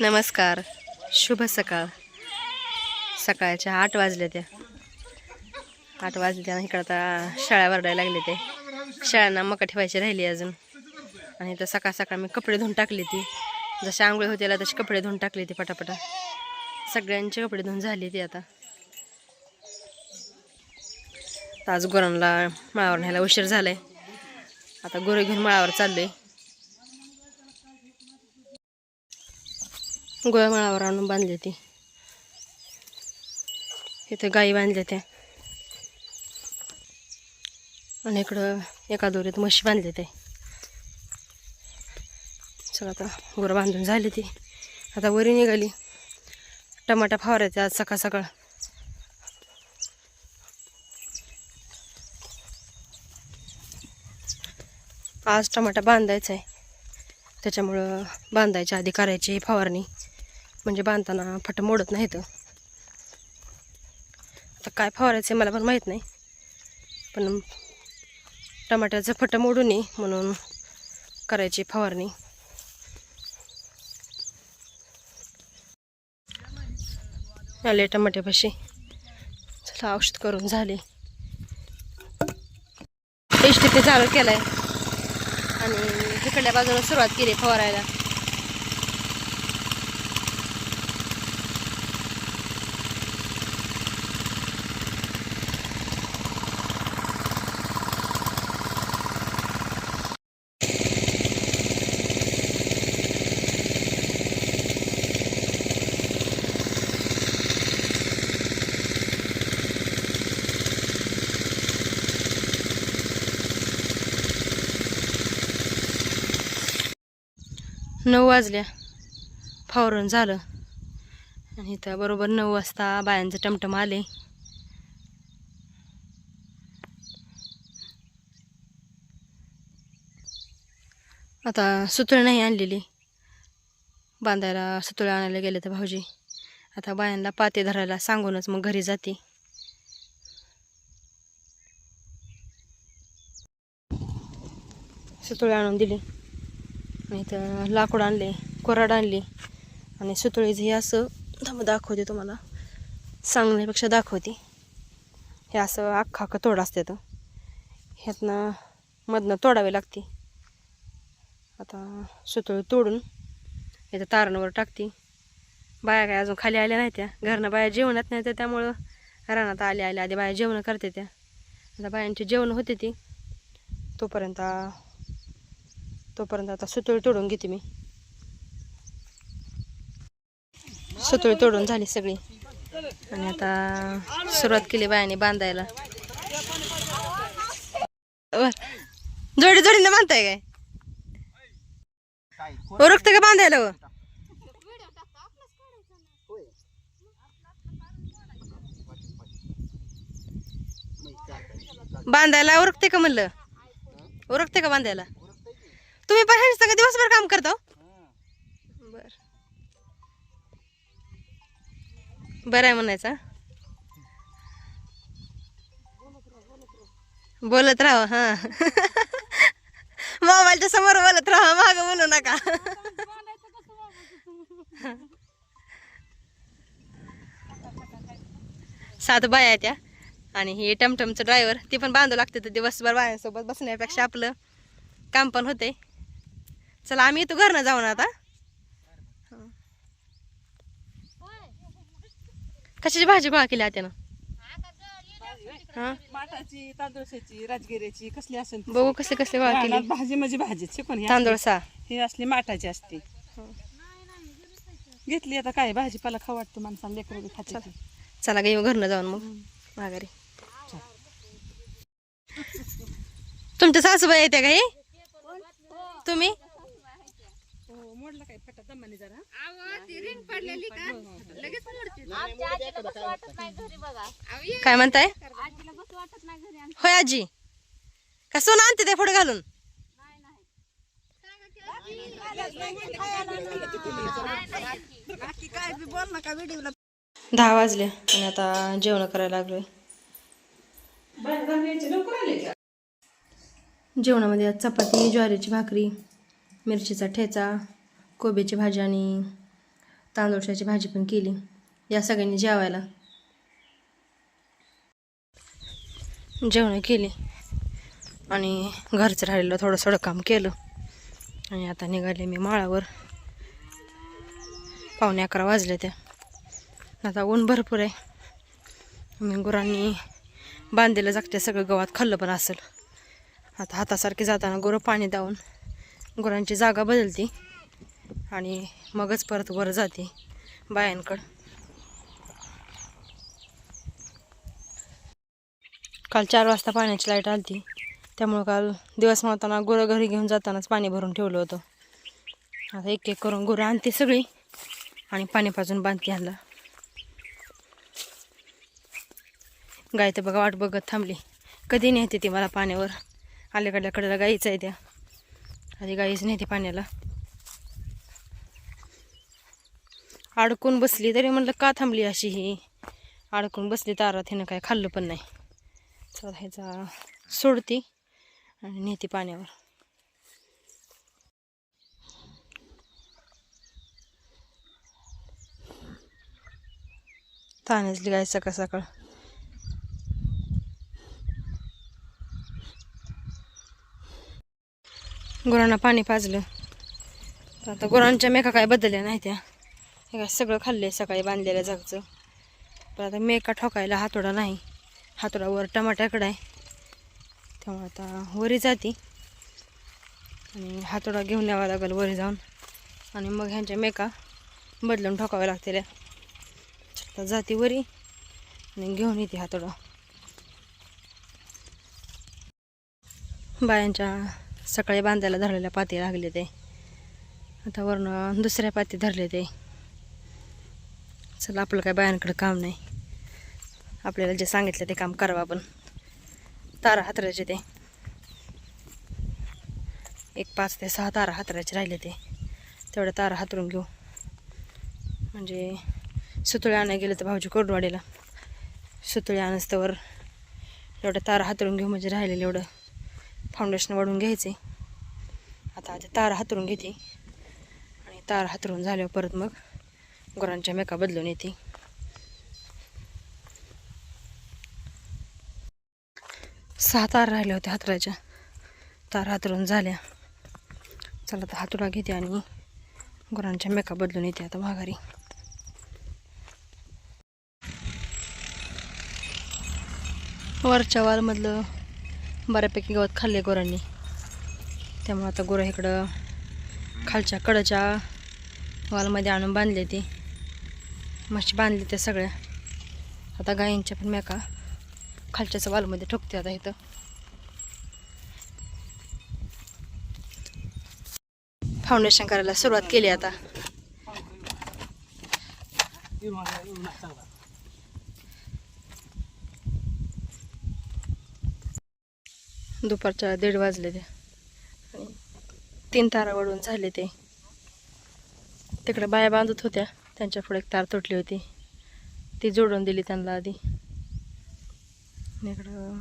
नमस्कार. शुभ सकाळ. सकाळच्या आठ वाजल्या त्या आठ वाजल्या इकडं आता शाळा वरडायला लागले ते. शाळांना मका ठेवायची राहिली अजून. आणि तर सकाळ सकाळ मी कपडे धुवून टाकली ती. जसे आंघोळ होत्याला तसे कपडे धुवून टाकले ते पटापटा. सगळ्यांचे कपडे धुवून झाले ते आता. तर आज गुरांना माळावर न्यायला उशीर झालाय. आता गुरं घेऊन माळावर चाललोय. गोळ्यामाळावर आणून बांधली ती इथं गाई बांधल्या त्या आणि इकडं एका दोरीत म्हशी बांधले ते चला आता गोरं बांधून झाली ती. आता वरी निघाली. टमाटा फवारायचे आज सकाळ सकाळ. आज टमाटा बांधायचा आहे. त्याच्यामुळं बांधायच्या आधी करायची फवारणी. म्हणजे बांधताना फट मोडत नाहीत. आता काय फवारायचं मला पण माहीत नाही. पण टमाट्याचं फट मोडू नये म्हणून करायची फवारणी. आले टमाट्यापाशी. चला औषध करून झाले. टेस्ट ते चालू केलं आहे आणि तिकडल्या बाजूला सुरुवात केली फवारायला. नऊ वाजल्या. फावरण झालं. आणि इथं बरोबर नऊ वाजता बायांचं टमटम आले आता सुतळ नाही आणलेली. बांधायला सुतळे आणायला गेले तर भाऊजी. आता बायांना पाते धरायला सांगूनच मग घरी जाते. सुतळे आणून दिली. इथं लाकूड आणले कोराड आणली आणि सुतळीचं हे असं थांब दाखवते तुम्हाला. सांगण्यापेक्षा दाखवते. हे असं अख्खा अख्खा तोड असते तर ह्यातनं मधनं तोडावे लागते. आता सुतळी तोडून इथं तारणवर टाकते. बाया काय अजून खाली आल्या नाही त्या. घरनं बाया जेवणात नाही तर त्यामुळं रानात आल्या आल्या आधी बाया जेवणं करते त्या. आता बायांची जेवण होते ती. तोपर्यंत तोपर्यंत आता सुतळी तोडून घेते मी. सुतळी तोडून झाली सगळी. आणि आता सुरुवात केली बायाने बांधायला. वर. जोडी जोडीने बांधताय काय? ओरखत का बांधायला बांधायला ओरखते का म्हणलं? ओरखते का बांधायला? तुम्ही पण ह्यांचं सगळं दिवसभर काम करता हो? बर. बरं आहे म्हणायचा बोलत राहा हा. मोबाईलच्या समोर बोलत राहा माग बोलू नका. सात बाया त्या आणि हे टमटमचं ड्रायव्हर ती पण बांधू लागते तर दिवसभर बायांसोबत बसण्यापेक्षा आपलं काम पण होते चला आम्ही येतो घरनं जाऊन आता. कशाची भाजी गोळा केली त्यानं हा? माठाची तांदूळशाची राजगिऱ्याची कसली असेल. बघू कसले कसले गोळा केली. भाजी म्हणजे भाजी शिकून ही तांदूळ सा असली- ही असली माठाची असते. घेतली आता काय भाजीपाला खाऊ वाटतं माणसाला लेकरं ती. चला गे घरनं जाऊन मग. माघारी. तुमच्या सासूबाई येते का हे? तुम्ही? फटा दमाने जरा काय म्हणताय होय आजी का सोनं आणते ते पुढे घालून दहा वाजले आणि आता जेवण करायला लागलोय जेवणामध्ये आज चपाती ज्वारीची भाकरी मिरचीचा ठेचा कोबीची भाजी आणि तांदूळशाची भाजी पण केली. या सगळ्यांनी जेवायला. जेवण केली. आणि घरचं राहिलेलं थोडं काम केलं. आणि आता निघाले मी माळावर. पावणे अकरा वाजले त्या. आता ऊन भरपूर आहे. मी गुरांनी बांधलेलं जागते सगळं गवात खाल्लं पण असेल. आता हातासारखे जाताना गुरं पाणी दावून गुरांची जागा बदलती. आणि मगच परत वर जाते बायांकडं. काल चार वाजता पाण्याची लाइट आलती. त्यामुळं काल दिवस मावताना गुरं घरी घेऊन जातानाच पाणी भरून ठेवलं होतं. आता एक एक करून गुरं आणते सगळी आणि पाणी पाजून बांधते ह्यांना गाय तर बघा वाट बघत थांबली. कधी नेते ती मला पाण्यावर? अलीकडल्या कडेला गाईच आहे त्या. आधी गाईच नेते पाण्याला. अडकून बसली तरी म्हणलं का थांबली अशी ही? अडकून बसली तारात हिनं काय खाल्लं पण नाही. चला ह्याचा सोडती आणि नेते पाण्यावर. तानसली गाय सकाळ सकाळ. गुरांना पाणी पाजलं. तर आता गुरांच्या मेका काय बदलल्या नाही त्या. हे काय सगळं खाल्लंय सकाळी बांधलेल्या जागचं. पण आता मेका ठोकायला हातोडा नाही. हातोडा वर टमाट्याकडं आहे. त्यामुळे आता वरी जाते. आणि हातोडा घेऊन यावा लागेल वरी जाऊन. आणि मग ह्यांच्या मेका बदलून ठोकाव्या लागतील. आता जाते वरी आणि घेऊन येते हातोडा. बायांच्या सकाळी बांधायला धरलेल्या पाती लागले ते. आता वरनं दुसऱ्या पाती धरले ते. चला आपलं काय बायांकडं काम नाही. आपल्याला जे सांगितलं ते काम करावं आपण. तारा हातरायचे ते. एक पाच ते सहा तारा हातरायचे राहिले ते. तेवढ्या तारा हातरून घेऊ. म्हणजे सुतळे आणायला गेलं तर भाऊजी कोरडवाडीला. सुतळे आणस्तवर एवढ्या तारा हातरून घेऊ म्हणजे राहिलेलं एवढं. फाउंडेशन वाढून घ्यायचे. आता आधी तारा हातरून घेते. आणि तार हातरून झाल्यावर परत मग गुरांच्या मेका बदलून येते. सहा तार राहिल्या होत्या हातराच्या तार हातरून झाल्या. चला आता हातुडा घेते आणि गुरांच्या मेका बदलून येते आता माघारी. वरच्या वालमधलं बऱ्यापैकी गवत खाल्ले गुरांनी. त्यामुळे आता गुरं इकडं खालच्या कडच्या वालमध्ये आणून बांधले ते. म्हशी बांधले त्या सगळ्या. आता गायींच्या पण मेका खालच्याच वालमध्ये ठोकते आता इथं. फाउंडेशन करायला सुरुवात केली आता. दुपारच्या दीड वाजले ते. तीन तारा वळून झाले ते. तिकडे बाया बांधत होत्या. त्यांच्या पुढे एक तार तुटली होती. ती जोडून दिली त्यांना आधी. आणि इकडं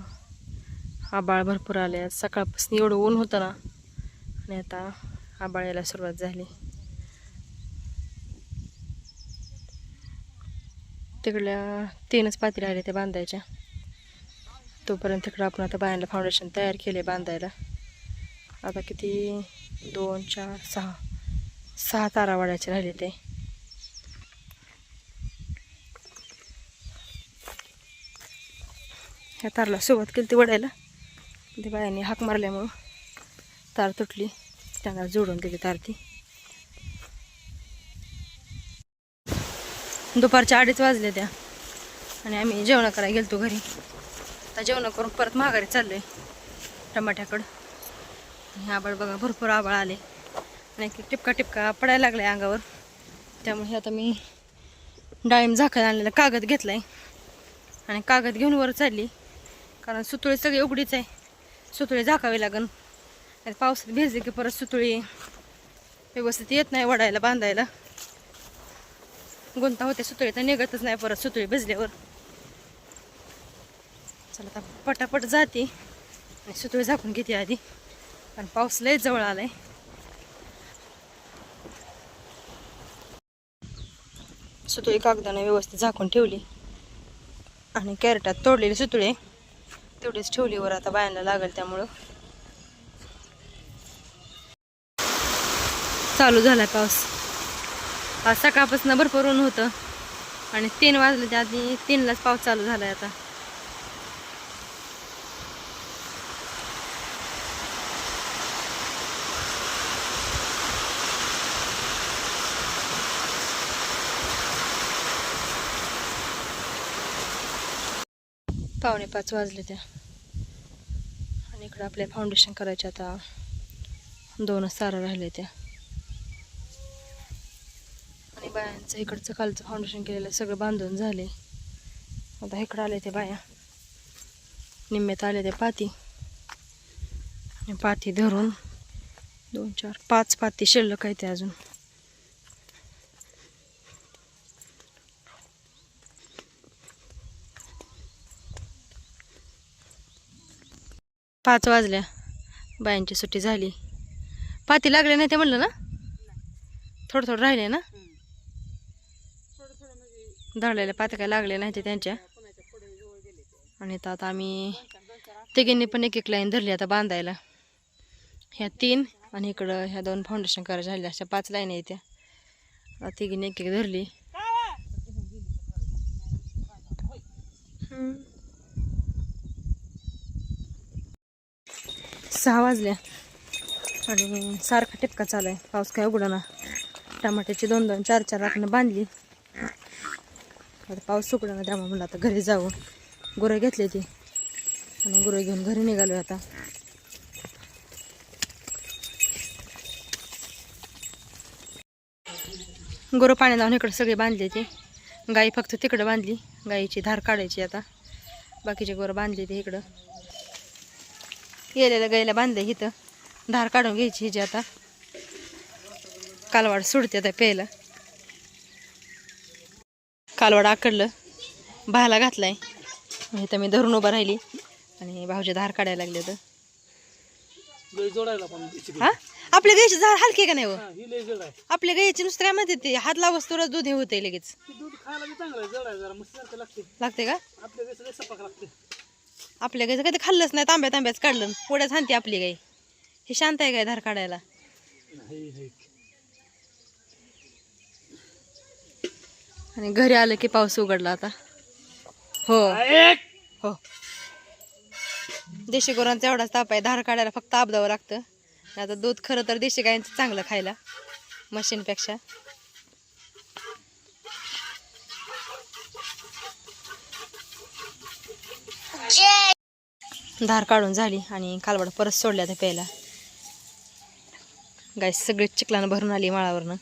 आबाळ भरपूर आले. आज सकाळपासून एवढं ऊन होतं ना. आणि आता आबाळ यायला सुरुवात झाली. तिकडल्या तीनच पाती राहिले त्या बांधायच्या. तोपर्यंत तिकडं आपण आता बायांना फाउंडेशन तयार केले बांधायला. आता किती? दोन चार सहा. सहा तारा वाढायचे राहिले ते. ह्या तारला सुरुवात केली ती वडायला. ते बायाने हाक मारल्यामुळं तार तुटली. त्यांना जोडून दिली तार ती दुपारच्या अडीच वाजले त्या. आणि आम्ही जेवणा करायला गेलतो घरी. आता जेवण करून परत माघारी चाललोय टमाट्याकडं. आणि आबाळ बघा भरपूर आबाळ आले. आणि एक टिपका टिपका पडायला लागलाय अंगावर. त्यामुळे आता मी डाळिंब झाकायला आणलेला कागद घेतलाय. आणि कागद घेऊन वर चालली. कारण सुतुळी सगळी उघडीच आहे. सुतुळी झाकावी लागन. आणि पावसात भिजली की परत सुतुळी व्यवस्थित येत नाही वडायला बांधायला. गुंता होते सुतळी तर निघतच नाही परत सुतळी भिजल्यावर. चला आता पटापट जाते. आणि सुतळी झाकून घेते आधी. कारण पाऊस लय जवळ आलाय. सुतळी कागदाने व्यवस्थित झाकून ठेवली. आणि कॅरेटात तोडलेली सुतळे. तेवढीच ठेवली वर आता बायांना लागेल त्यामुळं. चालू झाला पाऊस. आज सकाळपासून भरपूर ऊन होतं. आणि तीन वाजले त्या आधी तीनलाच पाऊस चालू झालाय आता. पावणे पाच वाजले त्या. आणि इकडं आपल्या फाउंडेशन करायच्या आता. दोनच सारा राहिले त्या. आणि बायांचं इकडचं खालचं फाउंडेशन केलेलं सगळं बांधून झाले. आता इकडं आले ते बाया. निम्म्यात आले ते पाती. आणि पाती धरून दोन चार पाच पाती शिल्लक आहे ते अजून. पाच वाजल्या. बायांची सुट्टी झाली. पाती लागले नाही ते म्हणलं ना? थोडं थोडं राहिले ना? दळलेल्या पात्या काय लागले नाही ते त्यांच्या. आणि तर आता आम्ही तिघींनी पण एक एक लाईन धरली आता बांधायला. ह्या तीन आणि इकडं ह्या दोन फाउंडेशन करायच्या झाल्या. अशा पाच लाईन आहेत त्या. तिघींनी एक एक धरली सहा वाजल्या आणि सारखा टिपका चालू आहे. पाऊस काय उघडा ना. टमाट्याची दोन दोन चार चार राखणं बांधली. आता पाऊस सुकला ना त्यामुळे म्हणलं आता घरी जावं गुरं घेतली ती. आणि गुरं घेऊन घरी निघालो आता. गुरं पाणी लावून इकडे सगळे बांधले ते. गाई फक्त तिकडं बांधली. गाईची धार काढायची आता. बाकीचे गोरं बांधले ते इकडं. गेलेल्या गाईला बांधले इथं. धार काढून घ्यायची हिची आता. कालवाड सुडते आता प्यायला. कालवाड आकडलं. भाला घातलाय. इथं मी धरून उभा राहिली. आणि भाऊचे धार काढायला लागले तर हा? आपल्या झाड हलके का नाही हो? आपल्या गाईचे नुसतं काय म्हणते ते? हात लावस तरच दूध हे होते लगेच. लागते. का? आपल्या गाईचं कधी खाल्लंच नाही तांब्या तांब्याच काढलं पुढ्याच हानते आपली गाई. हे शांत आहे काय धार काढायला. आणि घरी आलं की पाऊस उघडला आता. हो. हो. देशी गुरांचा एवढाच ताप आहे धार काढायला फक्त आबदावं लागतं. आता दूध खरं तर देशी गायींचं चांगलं खायला मशीनपेक्षा. धार काढून झाली आणि कालवड परत सोडल्या त्या प्यायला. गाय सगळे चिखलानं भरून आली माळावरनं.